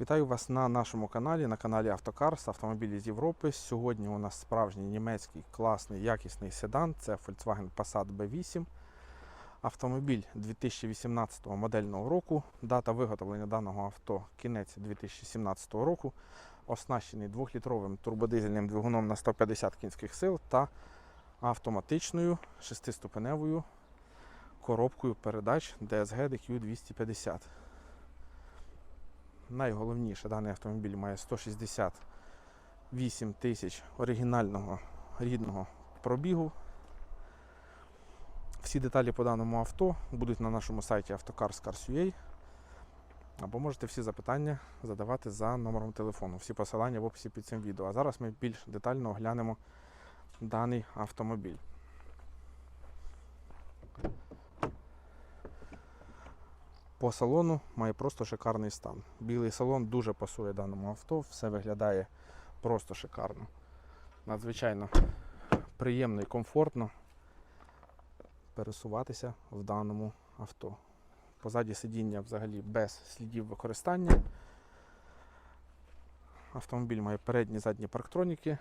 Вітаю вас на нашому каналі, на каналі Автокарс, автомобілі з Європи. Сьогодні у нас справжній німецький класний якісний седан. Це Volkswagen Passat B8. Автомобіль 2018 модельного року. Дата виготовлення даного авто кінець 2017 року. Оснащений 2-літровим турбодизельним двигуном на 150 кінських сил та автоматичною шестиступеневою коробкою передач DSG DQ250. Найголовніше, даний автомобіль має 168 тисяч оригінального рідного пробігу. Всі деталі по даному авто будуть на нашому сайті автокарс.car.ua або можете всі запитання задавати за номером телефону. Всі посилання в описі під цим відео. А зараз ми більш детально оглянемо даний автомобіль. По салону має просто шикарний стан. Білий салон дуже пасує даному авто, все виглядає просто шикарно. Надзвичайно приємно і комфортно пересуватися в даному авто. Позаді сидіння взагалі без слідів використання. Автомобіль має передні задні парктроніки,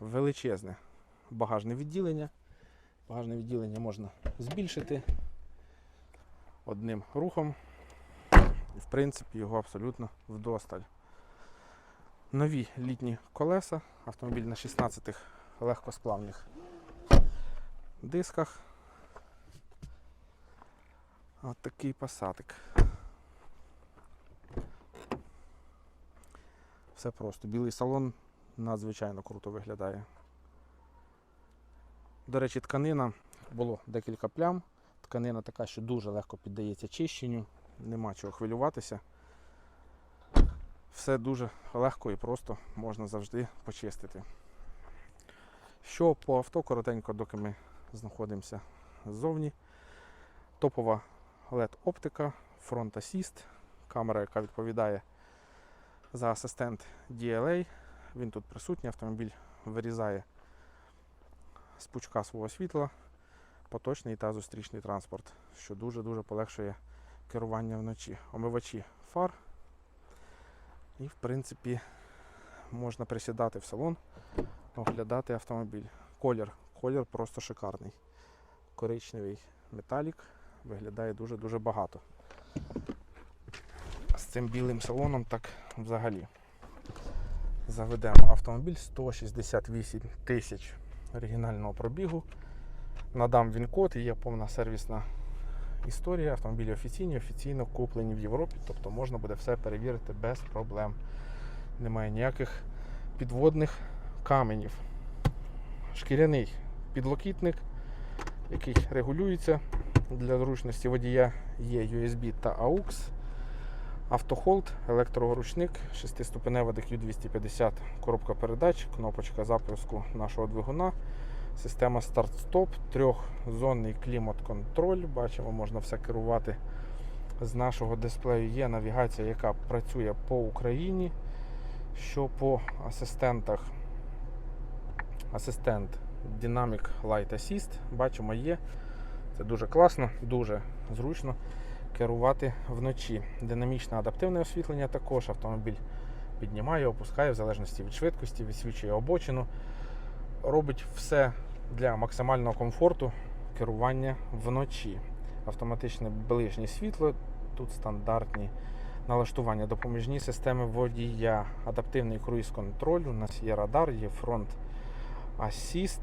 величезне багажне відділення. Багажне відділення можна збільшити одним рухом. І в принципі його абсолютно вдосталь. Нові літні колеса, автомобіль на 16 легкосплавних дисках. От такий пасатик. Все просто. Білий салон надзвичайно круто виглядає. До речі, тканина було декілька плям. Тканина така, що дуже легко піддається чищенню, нема чого хвилюватися. Все дуже легко і просто можна завжди почистити. Що по авто, коротенько, доки ми знаходимося ззовні. Топова LED-оптика, фронт асіст, камера, яка відповідає за асистент DLA. Він тут присутній, автомобіль вирізає з пучка свого світла поточний та зустрічний транспорт, що дуже-дуже полегшує керування вночі. Омивачі фар. І, в принципі, можна присідати в салон, оглядати автомобіль. Колір, колір просто шикарний. Коричневий металік виглядає дуже-дуже багато. З цим білим салоном так взагалі. Заведемо автомобіль 168 тисяч оригінального пробігу. Надам він код і є повна сервісна історія. Автомобілі офіційні, офіційно куплені в Європі, тобто можна буде все перевірити без проблем. Немає ніяких підводних каменів. Шкіряний підлокітник, який регулюється для зручності водія, є USB та AUX. Автохолд, електроручник, 6-ступенева DQ250, коробка передач, кнопочка запуску нашого двигуна. Система старт-стоп, трьохзонний клімат-контроль. Бачимо, можна все керувати з нашого дисплею. Є навігація, яка працює по Україні. Що по асистентах, асистент Dynamic Light Assist, бачимо, є. Це дуже класно, дуже зручно керувати вночі. Динамічне адаптивне освітлення також автомобіль піднімає, опускає в залежності від швидкості, відсвічує обочину робить все для максимального комфорту керування вночі. Автоматичне ближнє світло, тут стандартні налаштування, допоміжні системи водія, адаптивний круїз-контроль, у нас є радар, є фронт асіст,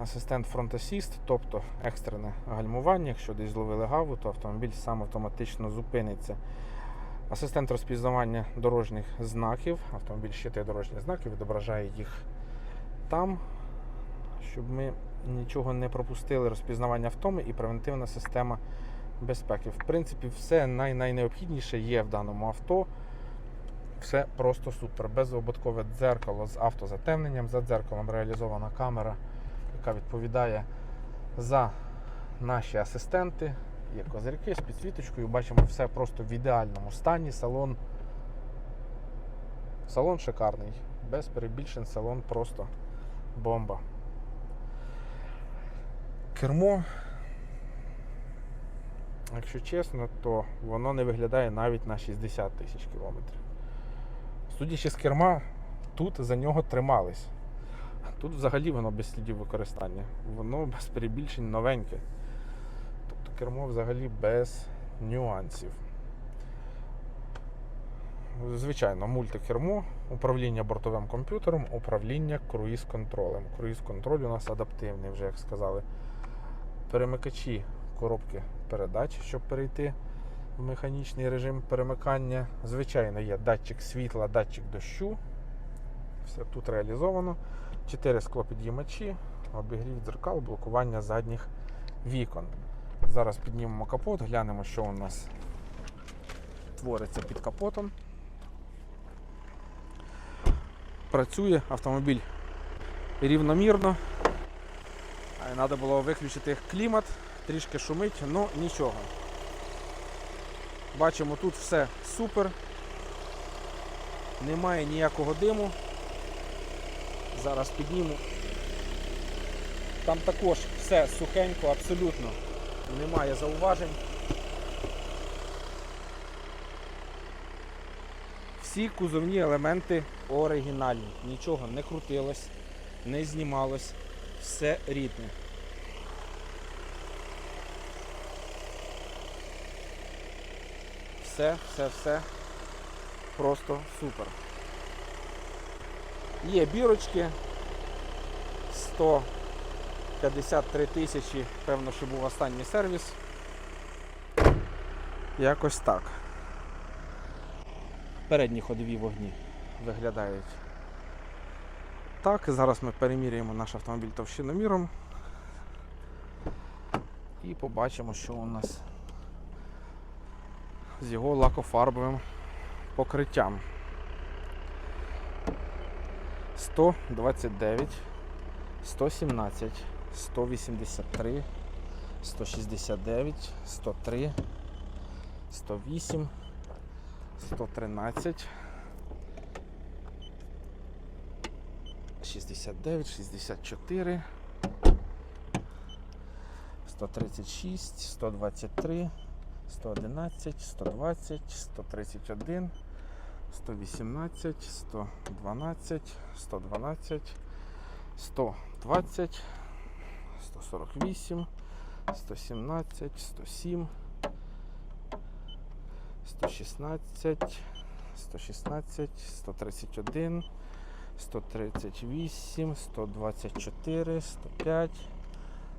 асистент фронт асіст, тобто екстрене гальмування. Якщо десь зловили гаву, то автомобіль сам автоматично зупиниться. Асистент розпізнавання дорожніх знаків. Автомобіль щитує дорожні знаки, відображає їх там, щоб ми нічого не пропустили. Розпізнавання втоми і превентивна система безпеки. В принципі, все най найнеобхідніше є в даному авто. Все просто супер. Безободкове дзеркало з автозатемненням. За дзеркалом реалізована камера, яка відповідає за наші асистенти. Є козирки з підсвіточкою, бачимо все просто в ідеальному стані. Салон салон шикарний, без перебільшень салон просто бомба. Кермо якщо чесно, то воно не виглядає навіть на 60 тисяч кілометрів. Судячи з керма, тут за нього тримались. Тут взагалі воно без слідів використання. Воно без перебільшень новеньке. Кермо взагалі без нюансів. Звичайно, мультикермо, управління бортовим комп'ютером, управління круїз-контролем. Круїз-контроль у нас адаптивний, вже як сказали. Перемикачі коробки передач, щоб перейти в механічний режим перемикання. Звичайно, є датчик світла, датчик дощу. Все тут реалізовано. 4 склопідіймачі, обігрів дзеркал, блокування задніх вікон. Зараз піднімемо капот, глянемо, що у нас твориться під капотом. Працює автомобіль рівномірно. Треба було виключити клімат, трішки шумить, але нічого. Бачимо, тут все супер. Немає ніякого диму. Зараз підніму. Там також все сухенько, абсолютно. Немає зауважень. Всі кузовні елементи оригінальні. Нічого не крутилось, не знімалось. Все рідне. Все, все, все. Просто супер. Є бірочки 153 тисячі, певно, що був останній сервіс. Якось так. Передні ходові вогні виглядають так. Зараз ми переміряємо наш автомобіль товщиноміром і побачимо, що у нас з його лакофарбовим покриттям. 129, 117, 183, 169, 103, 108, 113, 69, 64, 136, 123, 111, 120, 131, 118, 112, 112, 120, 148, 117, 107, 116, 116, 131, 138, 124, 105,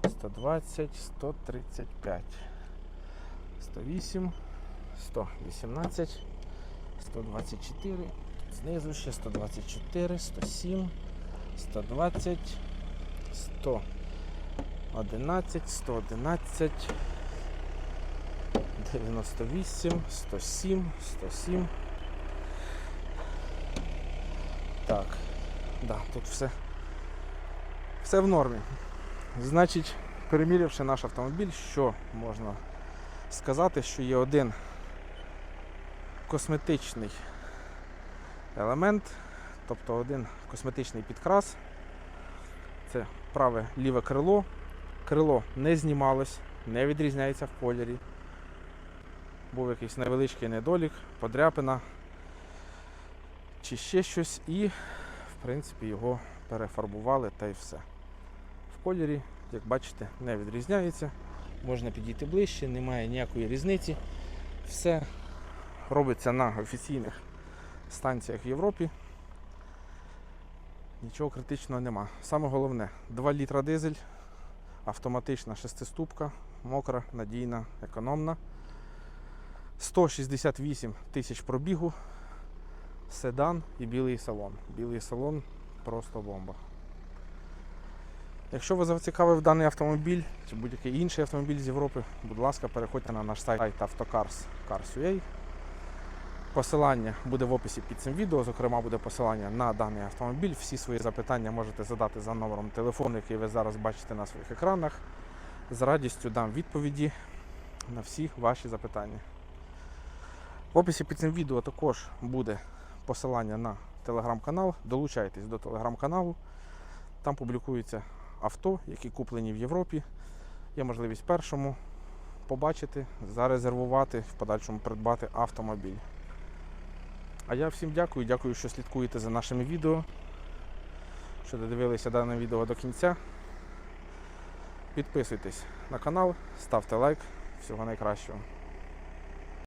120, 135, 108, 118, 124, знизу ще 124, 107, 120, 111, 111, 98, 107, 107. Так, да, тут все, все в нормі. Значить, перемірявши наш автомобіль, що можна сказати, що є один косметичний елемент, тобто один косметичний підкрас. Це праве ліве крило. Крило не знімалось, не відрізняється в кольорі. Був якийсь невеличкий недолік, подряпина чи ще щось, і в принципі його перефарбували та й все. В кольорі, як бачите, не відрізняється. Можна підійти ближче, немає ніякої різниці. Все робиться на офіційних станціях в Європі. Нічого критичного нема. Саме головне 2 літра дизель, автоматична шестиступка, мокра, надійна, економна. 168 тисяч пробігу, седан і білий салон. Білий салон просто бомба. Якщо ви зацікавив даний автомобіль чи будь-який інший автомобіль з Європи, будь ласка, переходьте на наш сайт Автокарс Cars.ua. Посилання буде в описі під цим відео, зокрема буде посилання на даний автомобіль. Всі свої запитання можете задати за номером телефону, який ви зараз бачите на своїх екранах. З радістю дам відповіді на всі ваші запитання. В описі під цим відео також буде посилання на телеграм-канал. Долучайтесь до телеграм-каналу. Там публікуються авто, які куплені в Європі. Є можливість першому побачити, зарезервувати, в подальшому придбати автомобіль. А я всім дякую, дякую, що слідкуєте за нашими відео, що додивилися дане відео до кінця. Підписуйтесь на канал, ставте лайк. Всього найкращого.